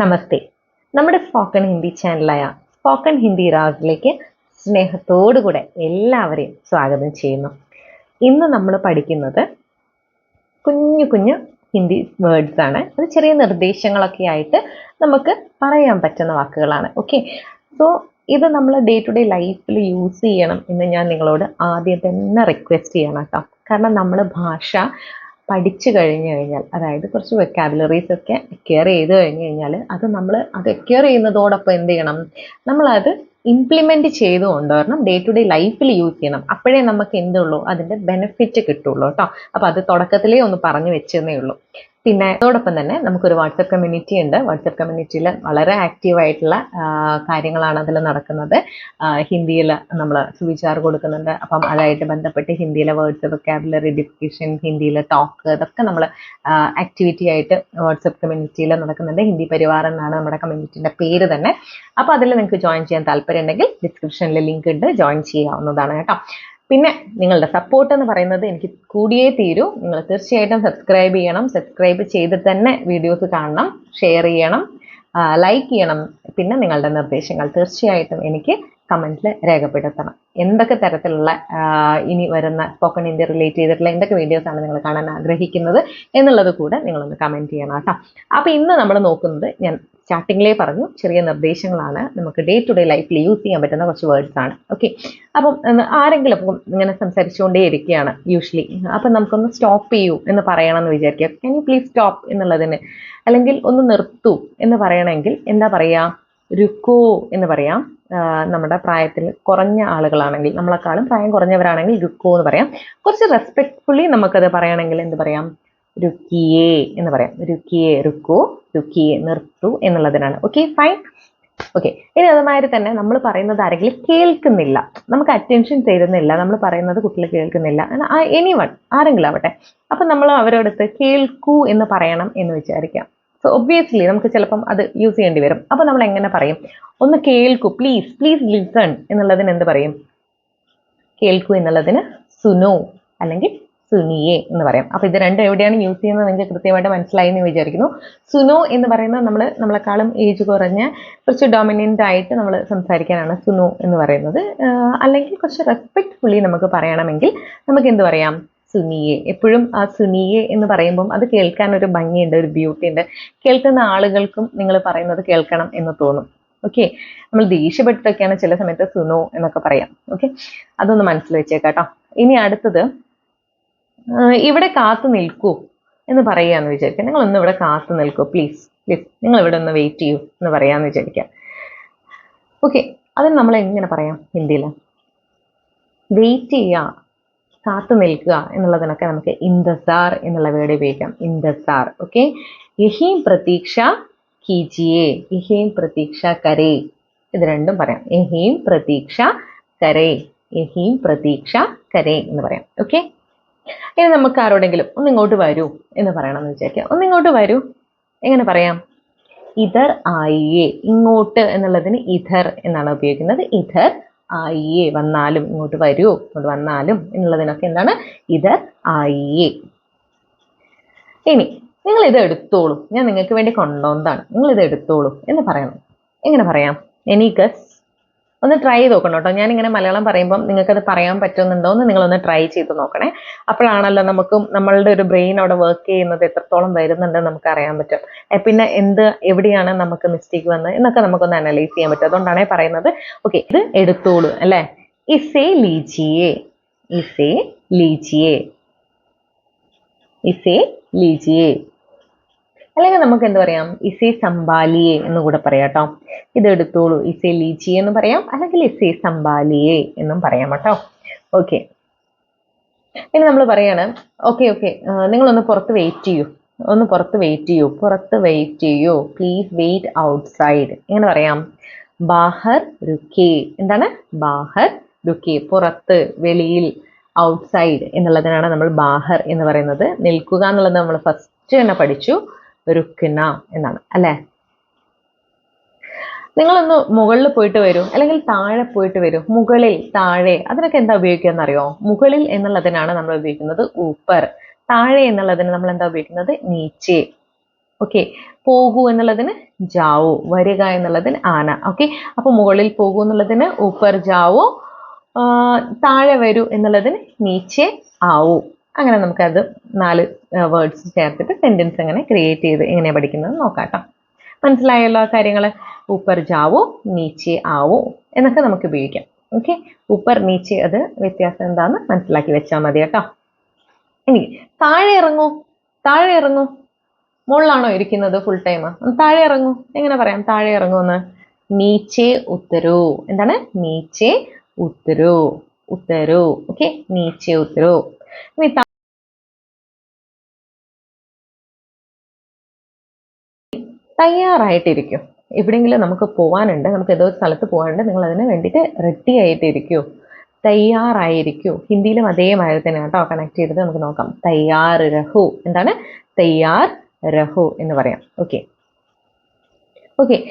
നമസ്തേ. നമ്മുടെ സ്പോക്കൺ ഹിന്ദി ചാനലായ സ്പോക്കൺ ഹിന്ദി റാസിലേക്ക് സ്നേഹത്തോടുകൂടെ എല്ലാവരെയും സ്വാഗതം ചെയ്യുന്നു. ഇന്ന് നമ്മൾ പഠിക്കുന്നത് കുഞ്ഞു കുഞ്ഞു ഹിന്ദി വേർഡ്സ് ആണ്. അത് ചെറിയ നിർദ്ദേശങ്ങളൊക്കെ ആയിട്ട് നമുക്ക് പറയാൻ പറ്റുന്ന വാക്കുകളാണ്. ഓക്കെ സോ ഇത് നമ്മൾ ഡേ ടു ഡേ ലൈഫിൽ യൂസ് ചെയ്യണം എന്ന് ഞാൻ നിങ്ങളോട് ആദ്യം തന്നെ റിക്വസ്റ്റ് ചെയ്യണം കേട്ടോ. കാരണം നമ്മൾ ഭാഷ പഠിച്ചു കഴിഞ്ഞു കഴിഞ്ഞാൽ അതായത് കുറച്ച് വെക്കാബുലറീസ് ഒക്കെ അക്വയർ ചെയ്ത് കഴിഞ്ഞു കഴിഞ്ഞാൽ അത് നമ്മൾ അത് അക്വയർ ചെയ്യുന്നതോടൊപ്പം എന്ത് ചെയ്യണം? നമ്മളത് ഇംപ്ലിമെന്റ് ചെയ്ത് കൊണ്ടുവരണം ഡേ ടു ഡേ ലൈഫിൽ യൂസ് ചെയ്യണം. അപ്പോഴേ നമുക്ക് എന്തുള്ളൂ? അതിന്റെ ബെനിഫിറ്റ് കിട്ടുള്ളൂ കേട്ടോ. അപ്പോൾ അത് തുടക്കത്തിലേ ഒന്ന് പറഞ്ഞു വെച്ചതേ ഉള്ളൂ. പിന്നെ അതോടൊപ്പം തന്നെ നമുക്കൊരു വാട്സപ്പ് കമ്മ്യൂണിറ്റി ഉണ്ട്. വാട്സപ്പ് കമ്മ്യൂണിറ്റിയിൽ വളരെ ആക്റ്റീവ് ആയിട്ടുള്ള കാര്യങ്ങളാണ് അതിൽ നടക്കുന്നത്. ഹിന്ദിയിൽ നമ്മൾ സുവിചാർ കൊടുക്കുന്നുണ്ട്. അപ്പം അതായിട്ട് ബന്ധപ്പെട്ട് ഹിന്ദിയിലെ വേർഡ്സ് വൊക്കാബുലറി ഡിസ്കഷൻ ഹിന്ദിയിലെ ടോക്ക് അതൊക്കെ നമ്മൾ ആക്ടിവിറ്റി ആയിട്ട് വാട്സപ്പ് കമ്മ്യൂണിറ്റിയിൽ നടക്കുന്നുണ്ട്. ഹിന്ദി പരിവാർ എന്നാണ് നമ്മുടെ കമ്മ്യൂണിറ്റിന്റെ പേര് തന്നെ. അപ്പോൾ അതിൽ നിങ്ങൾക്ക് ജോയിൻ ചെയ്യാൻ താല്പര്യം ഉണ്ടെങ്കിൽ ഡിസ്ക്രിപ്ഷനിൽ ലിങ്ക് ഉണ്ട് ജോയിൻ ചെയ്യാവുന്നതാണ് കേട്ടോ. പിന്നെ നിങ്ങളുടെ സപ്പോർട്ട് എന്ന് പറയുന്നത് എനിക്ക് കൂടിയേ തീരൂ. നിങ്ങൾ തീർച്ചയായിട്ടും സബ്സ്ക്രൈബ് ചെയ്യണം. സബ്സ്ക്രൈബ് ചെയ്ത് തന്നെ വീഡിയോസ് കാണണം. ഷെയർ ചെയ്യണം. ലൈക്ക് ചെയ്യണം. പിന്നെ നിങ്ങളുടെ നിർദ്ദേശങ്ങൾ തീർച്ചയായിട്ടും എനിക്ക് കമന്റിൽ രേഖപ്പെടുത്തണം. എന്തൊക്കെ തരത്തിലുള്ള ഇനി വരുന്ന സ്പോക്കൺ ഇന്ത്യ റിലേറ്റ് ചെയ്തിട്ടുള്ള എന്തൊക്കെ വീഡിയോസ് ആണ് നിങ്ങൾ കാണാൻ ആഗ്രഹിക്കുന്നത് എന്നുള്ളത് കൂടെ നിങ്ങളൊന്ന് കമന്റ് ചെയ്യണം കേട്ടോ. അപ്പോൾ ഇന്ന് നമ്മൾ നോക്കുന്നത് ഞാൻ സ്റ്റാർട്ടിങ്ങിലേ പറഞ്ഞു. ചെറിയ നിർദ്ദേശങ്ങളാണ് നമുക്ക് ഡേ ടു ഡേ ലൈഫിൽ യൂസ് ചെയ്യാൻ പറ്റുന്ന കുറച്ച് വേർഡ്സ് ആണ്. ഓക്കെ അപ്പം ആരെങ്കിലും അപ്പം ഇങ്ങനെ സംസാരിച്ചുകൊണ്ടേ ഇരിക്കുകയാണ് യൂഷ്വലി അപ്പം നമുക്കൊന്ന് സ്റ്റോപ്പ് ചെയ്യൂ എന്ന് പറയണം എന്ന് വിചാരിക്കുക. ക്യാൻ യു പ്ലീസ് സ്റ്റോപ്പ് എന്നുള്ളതിന്? അല്ലെങ്കിൽ ഒന്ന് നിർത്തൂ എന്ന് പറയണമെങ്കിൽ എന്താ പറയുക രുക്കോ എന്ന് പറയാം. നമ്മുടെ പ്രായത്തിൽ കുറഞ്ഞ ആളുകളാണെങ്കിൽ നമ്മളെക്കാളും പ്രായം കുറഞ്ഞവരാണെങ്കിൽ രുക്കോ എന്ന് പറയാം. കുറച്ച് റെസ്പെക്ട്ഫുള്ളി നമുക്കത് പറയണമെങ്കിൽ എന്ത് പറയാം? രുക്കിയേ എന്ന് പറയാം. രുക്കിയേ റുക്കു രുക്കിയേ നിർത്തു എന്നുള്ളതിനാണ്. ഓക്കെ ഫൈൻ ഓക്കെ ഇനി അതുമാതിരി തന്നെ നമ്മൾ പറയുന്നത് ആരെങ്കിലും കേൾക്കുന്നില്ല. നമുക്ക് അറ്റൻഷൻ തരുന്നില്ല. നമ്മൾ പറയുന്നത് കുട്ടികൾ കേൾക്കുന്നില്ല. എനി വൺ ആരെങ്കിലും ആവട്ടെ. അപ്പം നമ്മൾ അവരോടത്ത് കേൾക്കൂ എന്ന് പറയണം എന്ന് വിചാരിക്കാം. സോ ഒബ്വിയസ്ലി നമുക്ക് ചിലപ്പം അത് യൂസ് ചെയ്യേണ്ടി വരും. അപ്പൊ നമ്മൾ എങ്ങനെ പറയും? ഒന്ന് കേൾക്കൂ. പ്ലീസ് പ്ലീസ് ലിസൺ എന്നുള്ളതിന് എന്ത് പറയും? കേൾക്കൂ എന്നുള്ളതിന് സുനോ അല്ലെങ്കിൽ സുനിയെ എന്ന് പറയാം. അപ്പോൾ ഇത് രണ്ടും എവിടെയാണ് യൂസ് ചെയ്യുന്നത് നിങ്ങൾക്ക് കൃത്യമായിട്ട് മനസ്സിലായി എന്ന് വിചാരിക്കുന്നു. സുനോ എന്ന് പറയുന്നത് നമ്മൾ നമ്മളെക്കാളും ഏജ് കുറഞ്ഞ കുറച്ച് ഡോമിനന്റ് ആയിട്ട് നമ്മൾ സംസാരിക്കാനാണ് സുനോ എന്ന് പറയുന്നത്. അല്ലെങ്കിൽ കുറച്ച് റെസ്പെക്ട്ഫുള്ളി നമുക്ക് പറയണമെങ്കിൽ നമുക്ക് എന്ത് പറയാം? സുനിയെ. എപ്പോഴും ആ സുനിയെ എന്ന് പറയുമ്പം അത് കേൾക്കാൻ ഒരു ഭംഗിയുണ്ട് ഒരു ബ്യൂട്ടി ഉണ്ട്. കേൾക്കുന്ന ആളുകൾക്കും നിങ്ങൾ പറയുന്നത് കേൾക്കണം എന്ന് തോന്നും. ഓക്കെ നമ്മൾ ദേഷ്യപ്പെട്ടിട്ടൊക്കെയാണ് ചില സമയത്ത് സുനോ എന്നൊക്കെ പറയാം. ഓക്കെ അതൊന്ന് മനസ്സിൽ വെച്ചേക്കാട്ടോ. ഇനി അടുത്തത് ഇവിടെ കാത്തു നിൽക്കൂ എന്ന് പറയാന്ന് വിചാരിക്കുക. നിങ്ങളൊന്ന് ഇവിടെ കാത്തു നിൽക്കൂ പ്ലീസ് പ്ലീസ് നിങ്ങൾ ഇവിടെ ഒന്ന് വെയിറ്റ് ചെയ്യൂ എന്ന് പറയാന്ന് വിചാരിക്കാം ഓക്കെ അതിന് നമ്മൾ എങ്ങനെ പറയാം ഹിന്ദിയിൽ വെയിറ്റ് ചെയ്യുക കാത്തു നിൽക്കുക എന്നുള്ളതിനൊക്കെ നമുക്ക് ഇന്തസാർ എന്നുള്ള വേർഡ് ഉപയോഗിക്കാം. ഇന്തസാർ ഓക്കെ യഹീം പ്രതീക്ഷ കിജിയേ യഹീം പ്രതീക്ഷ കരേ. ഇത് രണ്ടും പറയാം. യഹീം പ്രതീക്ഷ കരേ യഹീം പ്രതീക്ഷ കരേ എന്ന് പറയാം ഓക്കെ ഇനി നമുക്ക് ആരോടെങ്കിലും ഒന്ന് ഇങ്ങോട്ട് വരൂ എന്ന് പറയണമെന്ന് വിചാരിക്കാം ഒന്ന് ഇങ്ങോട്ട് വരൂ. എങ്ങനെ പറയാം? ഇതർ ആയിയേ. ഇങ്ങോട്ട് എന്നുള്ളതിന് ഇധർ എന്നാണ് ഉപയോഗിക്കുന്നത്. ഇധർ ആയിയേ. വന്നാലും ഇങ്ങോട്ട് വരൂ. ഇങ്ങോട്ട് വന്നാലും എന്നുള്ളതിനൊക്കെ എന്താണ്? ഇതർ ആയിയേ. ഇനി നിങ്ങൾ ഇത് എടുത്തോളൂ. ഞാൻ നിങ്ങൾക്ക് വേണ്ടി കൊണ്ടുവന്നതാണ്. നിങ്ങൾ ഇത് എടുത്തോളൂ എന്ന് പറയണം. എങ്ങനെ പറയാം? എനി ഗസ് ഒന്ന് ട്രൈ ചെയ്ത് നോക്കണം കേട്ടോ. ഞാനിങ്ങനെ മലയാളം പറയുമ്പം നിങ്ങൾക്കത് പറയാൻ പറ്റുന്നുണ്ടോ എന്ന് നിങ്ങളൊന്ന് ട്രൈ ചെയ്ത് നോക്കണേ. അപ്പോഴാണല്ലോ നമുക്ക് നമ്മളുടെ ഒരു ബ്രെയിൻ അവിടെ വർക്ക് ചെയ്യുന്നത് എത്രത്തോളം വരുന്നുണ്ട് നമുക്ക് അറിയാൻ പറ്റും. പിന്നെ എന്ത് എവിടെയാണ് നമുക്ക് മിസ്റ്റേക്ക് വന്നത് എന്നൊക്കെ നമുക്കൊന്ന് അനലൈസ് ചെയ്യാൻ പറ്റും. അതുകൊണ്ടാണ് പറയുന്നത്. ഓക്കെ ഇത് എടുത്തോളൂ അല്ലേ? ഇസേ ലീജിയേ ഇസേ ലീജിയേ ഇസേ ലീജിയേ അല്ലെങ്കിൽ നമുക്ക് എന്ത് പറയാം? ഇസേ സംബാലിയെ എന്ന് കൂടെ പറയാം കേട്ടോ. ഇത് എടുത്തോളൂ. ഇസേ ലീച്ചി എന്ന് പറയാം. അല്ലെങ്കിൽ ഇസേ സംബാലിയെ എന്നും പറയാം കേട്ടോ. ഓക്കെ ഇനി നമ്മൾ പറയാണ് ഓക്കെ ഓക്കെ നിങ്ങളൊന്ന് പുറത്ത് വെയിറ്റ് ചെയ്യൂ. ഒന്ന് പുറത്ത് വെയിറ്റ് ചെയ്യൂ. പുറത്ത് വെയിറ്റ് ചെയ്യൂ. പ്ലീസ് വെയിറ്റ് ഔട്ട്സൈഡ് എങ്ങനെ പറയാം? ബാഹർ രുക്കേ. എന്താണ്? ബാഹർ രുക്കേ. പുറത്ത് വെളിയിൽ ഔട്ട്സൈഡ് എന്നുള്ളതിനാണ് നമ്മൾ ബാഹർ എന്ന് പറയുന്നത്. നിൽക്കുക എന്നുള്ളത് നമ്മൾ ഫസ്റ്റ് തന്നെ പഠിച്ചു. രുക്കിന എന്നാണ് അല്ലേ? നിങ്ങളൊന്ന് മുകളിൽ പോയിട്ട് വരൂ അല്ലെങ്കിൽ താഴെ പോയിട്ട് വരൂ. മുകളിൽ താഴെ അതിനൊക്കെ എന്താ ഉപയോഗിക്കുക എന്നറിയോ മുകളിൽ എന്നുള്ളതിനാണ് നമ്മൾ ഉപയോഗിക്കുന്നത് ഊപ്പർ. താഴെ എന്നുള്ളതിന് നമ്മൾ എന്താ ഉപയോഗിക്കുന്നത്? നീച്ചെ. ഓക്കെ. പോകൂ എന്നുള്ളതിന് ജാവോ. വരിക എന്നുള്ളതിന് ആന. ഓക്കെ. അപ്പൊ മുകളിൽ പോകൂ എന്നുള്ളതിന് ഊപ്പർ ജാവോ. താഴെ വരൂ എന്നുള്ളതിന് നീച്ചെ ആവൂ. അങ്ങനെ നമുക്കത് നാല് വേർഡ്സ് ചേർത്തിട്ട് സെന്റൻസ് എങ്ങനെ ക്രിയേറ്റ് ചെയ്ത് എങ്ങനെ പഠിക്കുന്നത് നോക്കാം കേട്ടോ മനസ്സിലായല്ലോ കാര്യങ്ങൾ ഉപ്പർ ജാവോ നീച്ചെ ആവോ എന്നൊക്കെ നമുക്ക് ഉപയോഗിക്കാം. ഓക്കെ ഉപ്പർ നീച്ചെ അത് വ്യത്യാസം എന്താന്ന് മനസ്സിലാക്കി വെച്ചാൽ മതി കേട്ടോ. ഇനി താഴെ ഇറങ്ങൂ. താഴെ ഇറങ്ങൂ. മുകളിലാണോ ഇരിക്കുന്നത് ഫുൾ ടൈം താഴെ ഇറങ്ങൂ. എങ്ങനെ പറയാം? താഴെ ഇറങ്ങൂന്ന്? നീച്ചെ ഉത്തരൂ. എന്താണ്? നീച്ചെ ഉത്തരൂ. ഉത്തരൂ. ഓക്കെ നീച്ചെ ഉത്തരൂ. ത- തയ്യാറായിട്ടിരിക്കും. എവിടെയെങ്കിലും നമുക്ക് പോകാനുണ്ട് നമുക്ക് ഏതോ സ്ഥലത്ത് പോകാനുണ്ട് നിങ്ങൾ അതിന് വേണ്ടിയിട്ട് റെഡി ആയിട്ടിരിക്കൂ. തയ്യാറായിരിക്കൂ. ഹിന്ദിയിലും അതേമാതിരി തന്നെ കേട്ടോ കണക്ട് ചെയ്തിട്ട് നമുക്ക് നോക്കാം. തയ്യാർ രഹു എന്താണ്? തയ്യാർ രഹു എന്ന് പറയാം. ഓക്കെ ഓക്കെ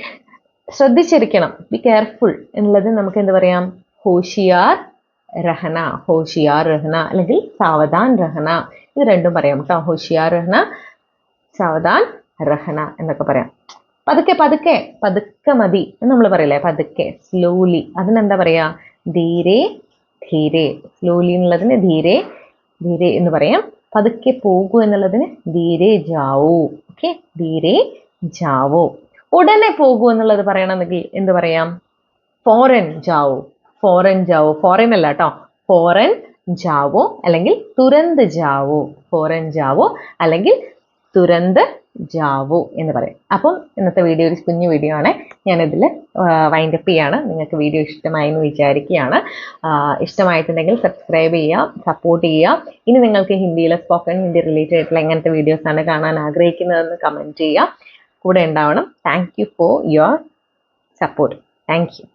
ശ്രദ്ധിച്ചിരിക്കണം. ബി കെയർഫുൾ എന്നുള്ളത് നമുക്ക് എന്ത് പറയാം? ഹോഷിയാർ രഹന ഹോഷിയാർ രഹന അല്ലെങ്കിൽ സാവധാൻ രഹന. ഇത് രണ്ടും പറയാം കേട്ടോ. ഹോഷിയാർ രഹന സാവധാൻ രഹന എന്നൊക്കെ പറയാം. പതുക്കെ പതുക്കെ പതുക്കെ മതി എന്ന് നമ്മൾ പറയില്ലേ? പതുക്കെ സ്ലോലി അതിനെന്താ പറയാ? ധീരെ ധീരെ. സ്ലോലി എന്നുള്ളതിന് ധീരെ ധീരെ എന്ന് പറയാം. പതുക്കെ പോകൂ എന്നുള്ളതിന് ധീരെ ജാവോ. ഓക്കെ? ധീരെ ജാവോ. ഉടനെ പോകൂ എന്നുള്ളത് പറയണമെങ്കിൽ എന്ത് പറയാം? ഫോറൻ ജാവോ. ഫോറൻ ജാവോ ഫോറൻ അല്ല കേട്ടോ ഫോറൻ ജാവോ അല്ലെങ്കിൽ തുരന്ത് ജാവോ ഫോറൻ ജാവോ അല്ലെങ്കിൽ തുരന്ത് ജാവോ എന്ന് പറയും. അപ്പം ഇന്നത്തെ വീഡിയോ ഒരു കുഞ്ഞു വീഡിയോ ആണ്. ഞാനിതിൽ വൈൻഡപ്പ് ചെയ്യാണ്. നിങ്ങൾക്ക് വീഡിയോ ഇഷ്ടമായി എന്ന് വിചാരിക്കുകയാണ് ഇഷ്ടമായിട്ടുണ്ടെങ്കിൽ സബ്സ്ക്രൈബ് ചെയ്യുക സപ്പോർട്ട് ചെയ്യുക ഇനി നിങ്ങൾക്ക് ഹിന്ദിയിലെ സ്പോക്കൺ ഹിന്ദി റിലേറ്റഡ് ആയിട്ടുള്ള എങ്ങനത്തെ വീഡിയോസാണ് കാണാൻ ആഗ്രഹിക്കുന്നതെന്ന് കമന്റ് ചെയ്യുക കൂടെ ഉണ്ടാവണം. Thank you for your support thank you